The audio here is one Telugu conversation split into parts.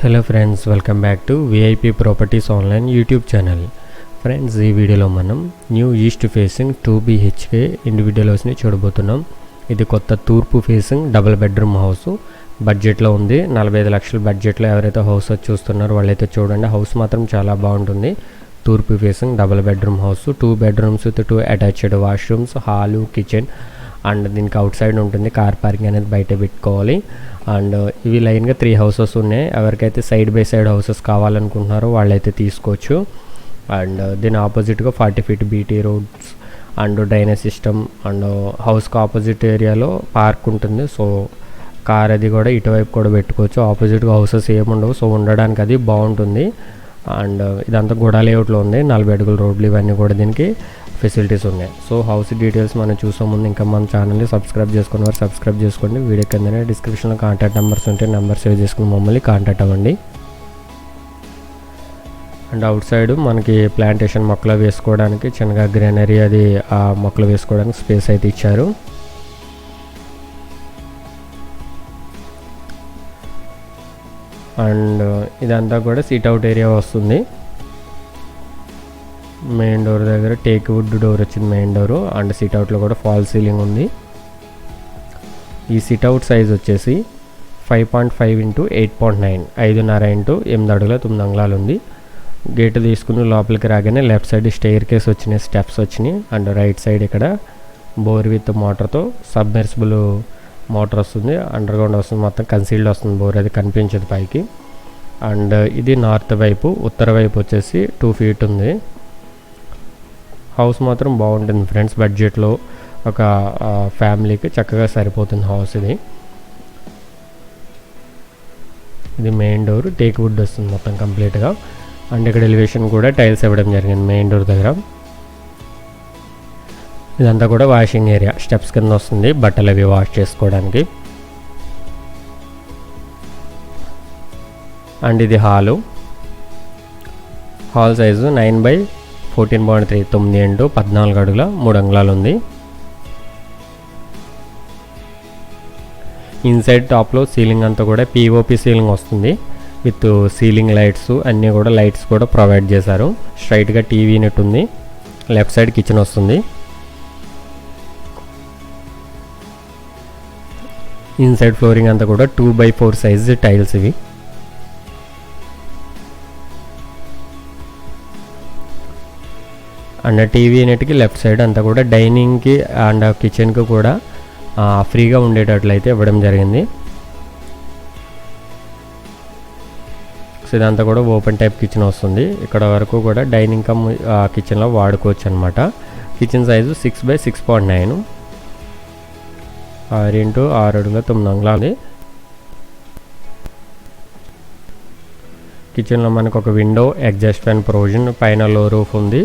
Hello friends welcome back to VIP properties online YouTube channel friends ఈ వీడియోలో మనం new east facing two BHK individual హౌస్ని చూడబోతున్నాం. ఇది కొత్త తూర్పు ఫేసింగ్ డబుల్ బెడ్రూమ్ హౌస్ బడ్జెట్లో ఉంది. నలభై ఐదు లక్షల బడ్జెట్లో ఎవరైతే హౌస్ వచ్చి చూస్తున్నారో వాళ్ళైతే చూడండి. హౌస్ మాత్రం చాలా బాగుంటుంది. తూర్పు facing double bedroom house two bedrooms with two attached washrooms hall kitchen and దీనికి అవుట్ సైడ్ ఉంటుంది కార్ పార్కింగ్ అనేది బయట పెట్టుకోవాలి. అండ్ ఇవి లైన్గా త్రీ హౌసెస్ ఉన్నాయి. ఎవరికైతే సైడ్ బై సైడ్ హౌసెస్ కావాలనుకుంటున్నారో వాళ్ళైతే తీసుకోవచ్చు. అండ్ దీని ఆపోజిట్గా forty feet BT roads and drainage system and హౌస్కి ఆపోజిట్ ఏరియాలో పార్క్ ఉంటుంది. సో కార్ అది కూడా ఇటువైపు కూడా పెట్టుకోవచ్చు. ఆపోజిట్గా హౌసెస్ ఏముండవు సో ఉండడానికి అది బాగుంటుంది. అండ్ ఇదంతా గుడా లేఅవుట్లో ఉంది. నలభై అడుగుల రోడ్లు ఇవన్నీ కూడా దీనికి. ఫెసిలిటీస్ ఉన్నాయి. సో హౌస్ డీటెయిల్స్ మనం చూసే ముందు ఇంకా మన ఛానల్ని సబ్స్క్రైబ్ చేసుకున్న వారు సబ్స్క్రైబ్ చేసుకోండి. వీడియో కిందనే డిస్క్రిప్షన్లో కాంటాక్ట్ నెంబర్స్ ఉంటే నెంబర్ సేవ్ చేసుకుని మమ్మల్ని కాంటాక్ట్ అవ్వండి. అండ్ అవుట్ సైడ్ మనకి ప్లాంటేషన్ మొక్కలు వేసుకోవడానికి చిన్నగా గ్రీనరీ అది ఆ మొక్కలు వేసుకోవడానికి స్పేస్ అయితే ఇచ్చారు. అండ్ ఇదంతా కూడా సీట్ అవుట్ ఏరియా వస్తుంది. మెయిన్ డోర్ దగ్గర టేక్ వుడ్ డోర్ వచ్చింది మెయిన్ డోర్ అండ్ సిట్ అవుట్లో కూడా ఫాల్ సీలింగ్ ఉంది. ఈ సిట్ అవుట్ సైజ్ వచ్చేసి five point five into eight point nine ఐదున్నర ఇంటూ ఎనిమిది అడుగుల తొమ్మిది అంగుళాలు ఉంది. గేట్ తీసుకుని లోపలికి రాగానే లెఫ్ట్ సైడ్ స్టెయిర్ కేస్ వచ్చినాయి స్టెప్స్ వచ్చినాయి. అండ్ రైట్ సైడ్ ఇక్కడ బోర్ విత్ మోటార్తో సబ్మెర్సిబుల్ మోటార్ వస్తుంది. అండర్ గ్రౌండ్ వస్తుంది మొత్తం కన్సీల్డ్ వస్తుంది బోర్ అది కనిపించదు పైకి. అండ్ ఇది నార్త్ వైపు ఉత్తర వైపు వచ్చేసి టూ ఫీట్ ఉంది. హౌస్ మాత్రం బాగుంటుంది ఫ్రెండ్స్. బడ్జెట్లో ఒక ఫ్యామిలీకి చక్కగా సరిపోతుంది హౌస్ ఇది. ఇది మెయిన్ డోర్ టేక్ వుడ్ వస్తుంది మొత్తం కంప్లీట్గా. అండ్ ఇక్కడ ఎలివేషన్ కూడా టైల్స్ ఇవ్వడం జరిగింది మెయిన్ డోర్ దగ్గర. ఇదంతా కూడా వాషింగ్ ఏరియా స్టెప్స్ కింద వస్తుంది బట్టలు అవి వాష్ చేసుకోవడానికి. అండ్ ఇది hall. Hall size nine by fourteen point three తొమ్మిది ఇంటూ పద్నాలుగు అడుగుల మూడు అంగుళాలు ఉంది ఇన్సైడ్ టాప్లో సీలింగ్ అంతా కూడా పీఓపి సీలింగ్ వస్తుంది. విత్ సీలింగ్ లైట్స్ అన్నీ కూడా లైట్స్ కూడా ప్రొవైడ్ చేశారు. స్ట్రైట్గా టీవీ యూనిట్ ఉంది. లెఫ్ట్ సైడ్ కిచెన్ వస్తుంది. ఇన్సైడ్ ఫ్లోరింగ్ అంతా కూడా two by four size tiles ఇవి. అండ్ టీవీ యూనిట్కి లెఫ్ట్ సైడ్ అంతా కూడా డైనింగ్కి అండ్ కిచెన్కి కూడా ఫ్రీగా ఉండేటట్లయితే ఇవ్వడం జరిగింది. సో ఇదంతా కూడా ఓపెన్ టైప్ కిచెన్ వస్తుంది. ఇక్కడ వరకు కూడా డైనింగ్ కమ్ కిచెన్లో వాడుకోవచ్చు అనమాట kitchen size six by six point nine. ఆరు ఇంటూ ఆరు అడుగుల తొమ్మిది అంగుళాలు కిచెన్లో మనకు ఒక విండో ఎగ్జాస్ట్ ఫ్యాన్ ప్రొవిజన్ పైన లో రూఫ్ ఉంది.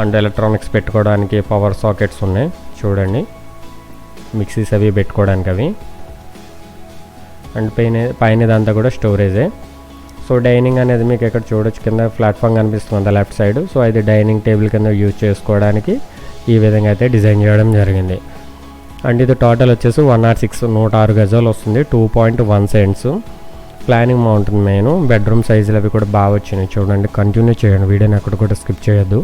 అండ్ ఎలక్ట్రానిక్స్ పెట్టుకోవడానికి పవర్ సాకెట్స్ ఉన్నాయి. చూడండి. మిక్సీస్ అవి పెట్టుకోవడానికి అవి. అండ్ పైన పైన ఇదంతా కూడా స్టోరేజే. సో డైనింగ్ అనేది మీకు ఇక్కడ చూడొచ్చు. కింద ప్లాట్ఫామ్ కనిపిస్తుంది లెఫ్ట్ సైడ్. సో అది డైనింగ్ టేబుల్ కింద యూజ్ చేసుకోవడానికి ఈ విధంగా అయితే డిజైన్ చేయడం జరిగింది. అండ్ ఇది టోటల్ వచ్చేసి వన్ ఆర్ సిక్స్ నూట ఆరు గజాలు వస్తుంది. Two point one cents. Planning బాగుంటుంది మెయిన్. బెడ్రూమ్ సైజులు అవి కూడా బాగా వచ్చినాయి. చూడండి కంటిన్యూ చేయండి. వీడియోని ఎక్కడ కూడా స్కిప్ చేయొద్దు.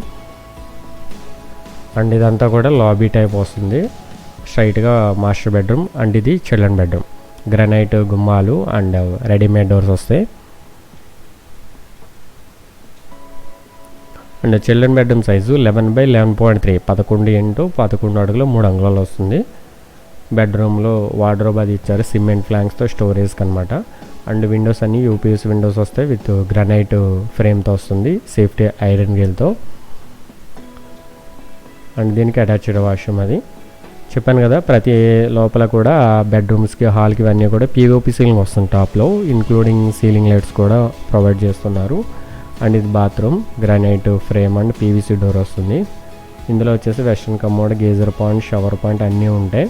అండ్ ఇదంతా కూడా లాబీ టైప్ వస్తుంది. స్ట్రైట్గా మాస్టర్ బెడ్రూమ్ అండ్ ఇది చిల్డ్రన్ బెడ్రూమ్. గ్రనైట్ గుమ్మాలు అండ్ రెడీమేడ్ డోర్స్ వస్తాయి. And children bedroom size eleven by eleven point three పదకొండు ఇంటూ పదకొండు అడుగులు మూడు అంగుళాలు వస్తుంది. బెడ్రూమ్లో వార్డ్రోబ్ అది ఇచ్చారు సిమెంట్ ఫ్లాంక్స్తో స్టోరేజ్ అనమాట అండ్ విండోస్ అన్ని యూపీఎస్ విండోస్ వస్తాయి విత్ గ్రనైట్ ఫ్రేమ్తో వస్తుంది సేఫ్టీ ఐరన్ గేల్తో. అండ్ దీనికి అటాచ్డ్ వాష్రూమ్ అది. చెప్పాను కదా ప్రతి లోపల కూడా బెడ్రూమ్స్కి హాల్కి ఇవన్నీ కూడా పీఓపి సీలింగ్ వస్తుంది టాప్లో. ఇంక్లూడింగ్ సీలింగ్ లైట్స్ కూడా ప్రొవైడ్ చేస్తున్నారు. అండ్ ఇది bathroom granite frame and PVC door వస్తుంది. ఇందులో వచ్చేసి western commode geyser point shower point అన్నీ ఉంటాయి.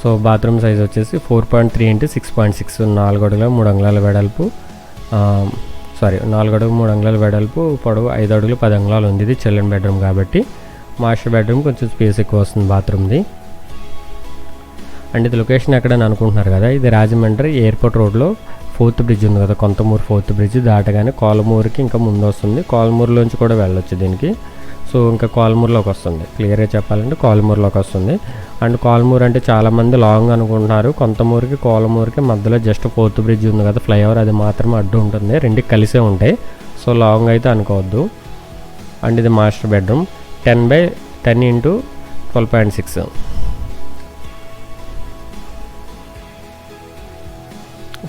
సో బాత్రూమ్ సైజ్ వచ్చేసి four point three into six point six నాలుగు అడుగుల మూడు అంగుళాల వెడల్పు. సారీ నాలుగు అడుగులు మూడు అంగుళాల వెడల్పు పొడవు ఐదు అడుగులు పది అంగుళాలు ఉంది. ఇది చిల్డ్రన్ బెడ్రూమ్ కాబట్టి మాస్టర్ బెడ్రూమ్ కొంచెం స్పేస్ ఎక్కువ వస్తుంది బాత్రూమ్ది. అండ్ ఇది లొకేషన్ ఎక్కడని అనుకుంటున్నారు కదా ఇది రాజమండ్రి ఎయిర్పోర్ట్ రోడ్లో ఫోర్త్ బ్రిడ్జ్ ఉంది కదా కొంతమూరు ఫోర్త్ బ్రిడ్జ్ దాటగానే కోలమూరుకి ఇంకా ముందు వస్తుంది కోలమూరులోంచి కూడా వెళ్ళొచ్చు దీనికి. సో ఇంకా కాల్మూర్లోకి వస్తుంది. క్లియర్గా చెప్పాలంటే కోలమూరులోకి వస్తుంది. అండ్ కాలమూర్ అంటే చాలామంది లాంగ్ అనుకుంటున్నారు. కొంతమూరుకి కోలమూరుకి మధ్యలో జస్ట్ ఫోర్త్ బ్రిడ్జ్ ఉంది కదా ఫ్లైఓవర్ అది మాత్రమే అడ్డు ఉంటుంది. రెండు కలిసే ఉంటాయి. సో లాంగ్ అయితే అనుకోవద్దు. అండ్ ఇది master bedroom. Ten by ten into twelve point six.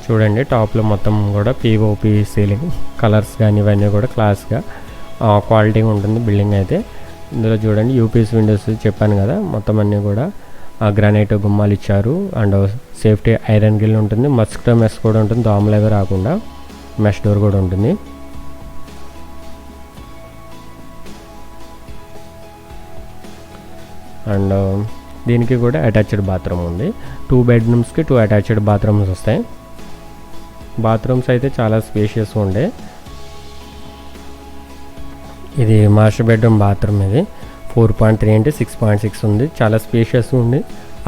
చూడండి టాప్లో మొత్తం కూడా పీఓపి సీలింగ్ కలర్స్ కానీ ఇవన్నీ కూడా క్లాస్గా క్వాలిటీగా ఉంటుంది బిల్డింగ్ అయితే. ఇందులో చూడండి యూపీఎస్ విండోస్ చెప్పాను కదా మొత్తం అన్నీ కూడా గ్రానైట్ గుమ్మాలు ఇచ్చారు. అండ్ సేఫ్టీ ఐరన్ గిల్ ఉంటుంది మస్కిటో మెస్ కూడా ఉంటుంది దోమలవి రాకుండా మెష్ డోర్ కూడా ఉంటుంది. అండ్ దీనికి కూడా అటాచ్డ్ బాత్రూమ్ ఉంది. టూ బెడ్రూమ్స్కి టూ అటాచ్డ్ బాత్రూమ్స్ వస్తాయి. బాత్రూమ్స్ అయితే చాలా స్పేషియస్ ఉండే. ఇది మాస్టర్ బెడ్రూమ్ బాత్రూమ్ ఇది. ఫోర్ పాయింట్ త్రీ అంటే సిక్స్ పాయింట్ సిక్స్ ఉంది. చాలా స్పేషియస్ ఉంది.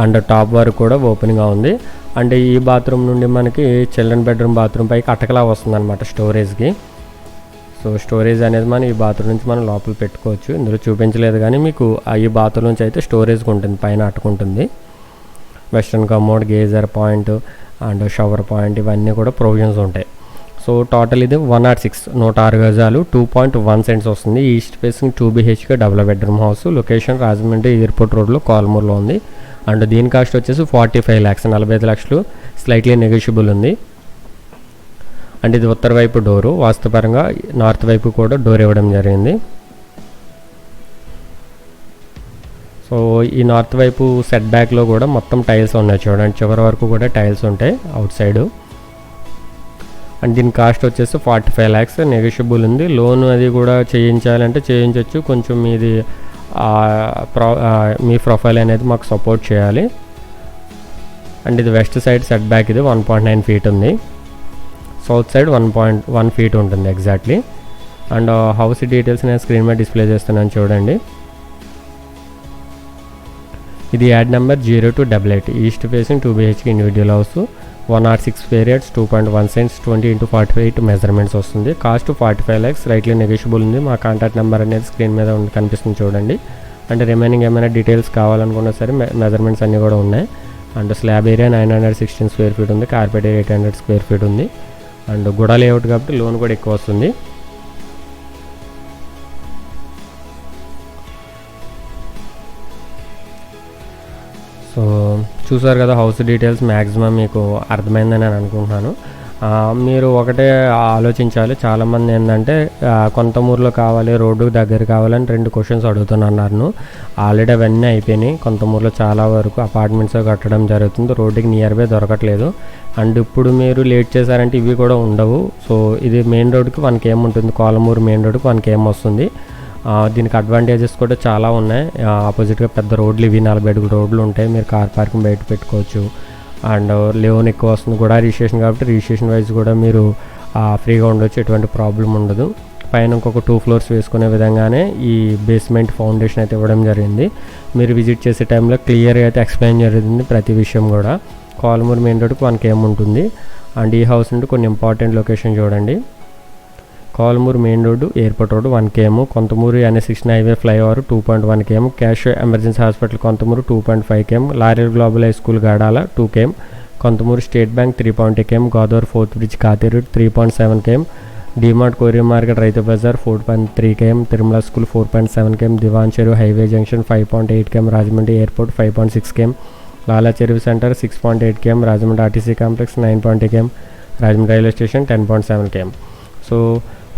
అండ్ టాప్ వరకు కూడా ఓపెన్గా ఉంది. అంటే ఈ బాత్రూమ్ నుండి మనకి చిల్డ్రన్ బెడ్రూమ్ బాత్రూమ్ పైకి అటకలా వస్తుంది అనమాట స్టోరేజ్కి. సో స్టోరేజ్ అనేది మనం ఈ బాత్రూమ్ నుంచి మనం లోపల పెట్టుకోవచ్చు. ఇందులో చూపించలేదు కానీ మీకు ఈ బాత్రూమ్ నుంచి అయితే స్టోరేజ్కి ఉంటుంది. పైన అట్టుకుంటుంది western commode geyser point and shower point ఇవన్నీ కూడా ప్రొవిజన్స్ ఉంటాయి. సో టోటల్ ఇది వన్ నాట్ సిక్స్ నూట ఆరు గజాలు టూ పాయింట్ వన్ సెంట్స్ వస్తుంది. East facing two BHK double bedroom house. Location Rajahmundry airport రోడ్లో కాల్మూర్లో ఉంది. అండ్ దీని కాస్ట్ వచ్చేసి ఫార్టీ ఫైవ్ ల్యాక్స్ నలభై ఐదు లక్షలు. స్లైట్లీ నెగోషియబుల్ ఉంది. అండ్ ఇది ఉత్తర వైపు డోరు. వాస్తుపరంగా నార్త్ వైపు కూడా డోర్ ఇవ్వడం జరిగింది. సో ఈ నార్త్ వైపు సెట్ బ్యాక్లో కూడా మొత్తం టైల్స్ ఉన్నాయి చూడండి. చివరి వరకు కూడా టైల్స్ ఉంటాయి. అవుట్ సైడ్ అండ్ దీని కాస్ట్ వచ్చేసి ఫార్టీ ఫైవ్ ల్యాక్స్ నెగోషియబుల్ ఉంది. లోన్ అది కూడా చేయించాలంటే చేయించవచ్చు కొంచెం మీది ప్రో మీ ప్రొఫైల్ అనేది మాకు సపోర్ట్ చేయాలి. అండ్ ఇది వెస్ట్ సైడ్ సెట్ బ్యాక్ ఇది వన్ పాయింట్ నైన్ ఫీట్ ఉంది. South side one point one feet ఉంటుంది ఎగ్జాక్ట్లీ. అండ్ హౌస్ డీటెయిల్స్ నేను స్క్రీన్ మీద డిస్ప్లే చేస్తున్నాను చూడండి. ఇది ad number zero two double eight. East facing two BHK individual house. One R six periods two point one cents twenty into forty eight measurements వస్తుంది. Cost forty five lakhs rightly negotiable ఉంది. మా కాంటాక్ట్ నెంబర్ అనేది స్క్రీన్ మీద కనిపిస్తుంది చూడండి. అండ్ రిమైనింగ్ ఏమైనా డీటెయిల్స్ కావాలనుకున్నా సరే మెజర్మెంట్స్ అన్నీ కూడా ఉన్నాయి. And slab area nine hundred sixteen square feet ఉంది. Carpet area eight hundred square feet ఉంది. అండ్ గుడ లేఅవుట్ కాబట్టి లోన్ కూడా ఎక్కువ వస్తుంది. సో చూసారు కదా హౌస్ డీటెయిల్స్ మ్యాక్సిమం మీకు అర్థమైందని నేను అనుకుంటున్నాను. మీరు ఒకటే ఆలోచించాలి. చాలామంది ఏంటంటే కొంత ఊర్లో కావాలి రోడ్డుకు దగ్గర కావాలని రెండు క్వశ్చన్స్ అడుగుతున్నాను ఆల్రెడీ అవన్నీ అయిపోయినాయి. కొంతమూరులో చాలా వరకు అపార్ట్మెంట్స్ కట్టడం జరుగుతుంది. రోడ్డుకి నియర్ బై దొరకట్లేదు. అండ్ ఇప్పుడు మీరు లేట్ చేశారంటే ఇవి కూడా ఉండవు. సో ఇది మెయిన్ రోడ్కి వన్ కేమ్ ఉంటుంది కోలమూరు మెయిన్ రోడ్కి వన్ కేమ్ వస్తుంది దీనికి అడ్వాంటేజెస్ కూడా చాలా ఉన్నాయి. ఆపోజిట్గా పెద్ద రోడ్లు ఇవి నలభై అడుగు రోడ్లు ఉంటాయి. మీరు కార్ పార్కింగ్ బయట పెట్టుకోవచ్చు. అండ్ లోన్ ఎక్కువ వస్తుంది కూడా రిజిస్ట్రేషన్ కాబట్టి రిజిస్ట్రేషన్ వైజ్ కూడా మీరు ఫ్రీగా ఉండొచ్చు. ఎటువంటి ప్రాబ్లం ఉండదు. పైన ఇంకొక టూ ఫ్లోర్స్ వేసుకునే విధంగానే ఈ బేస్మెంట్ ఫౌండేషన్ అయితే ఇవ్వడం జరిగింది. మీరు విజిట్ చేసే టైంలో క్లియర్గా అయితే ఎక్స్ప్లెయిన్ జరిగింది ప్రతి విషయం కూడా. కోలమూరు మెయిన్ రోడ్కి వన్ కేఎం ఉంటుంది. అండ్ ఈ హౌస్ నుండి కొన్ని ఇంపార్టెంట్ లొకేషన్ చూడండి. Kolamuru main road airport road one KM Konthamuru NS sixteen highway flyover two point one KM cash emergency hospital Konthamuru two point five KM Laurel global high school Gadala two KM Konthamuru state bank three point KM Godavari fourth bridge Katheru three point seven KM DMart courier market Rythu Bazar four point three KM Tirumala school four point seven KM Diwan Cheruvu highway junction five point eight KM Rajahmundry airport five point six KM Lala Cheruvu centre six point eight KM Rajahmundry RTC complex nine point KM Rajahmundry railway station ten point seven KM. So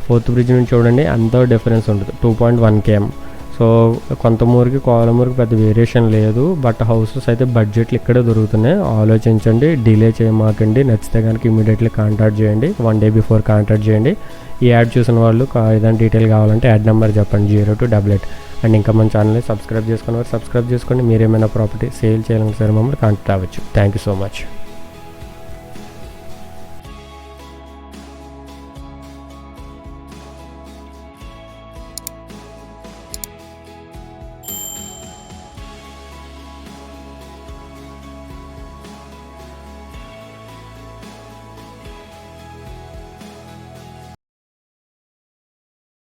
fourth bridge నుంచి చూడండి ఎంతో డిఫరెన్స్ ఉంటుంది. Two point one KM so కొంతమూరికి కోలమూరికి పెద్ద వేరియేషన్ లేదు. బట్ హౌసెస్ అయితే బడ్జెట్లు ఇక్కడే దొరుకుతున్నాయి. ఆలోచించండి డిలే చేయమాకండి. నచ్చితే కనుక ఇమీడియట్లీ కాంటాక్ట్ చేయండి. వన్ డే బిఫోర్ కాంటాక్ట్ చేయండి. ఈ యాడ్ చూసిన వాళ్ళు ఏదైనా డీటెయిల్ కావాలంటే యాడ్ నెంబర్ చెప్పండి zero two double eight. And ఇంకా మన ఛానల్ని సబ్స్క్రైబ్ చేసుకున్న వారు సబ్స్క్రైబ్ చేసుకోండి మీరు ఏమైనా ప్రాపర్టీ సేల్ చేయాలని సరే మమ్మల్ని కాంటాక్ట్ అవ్వచ్చు. Thank you so much.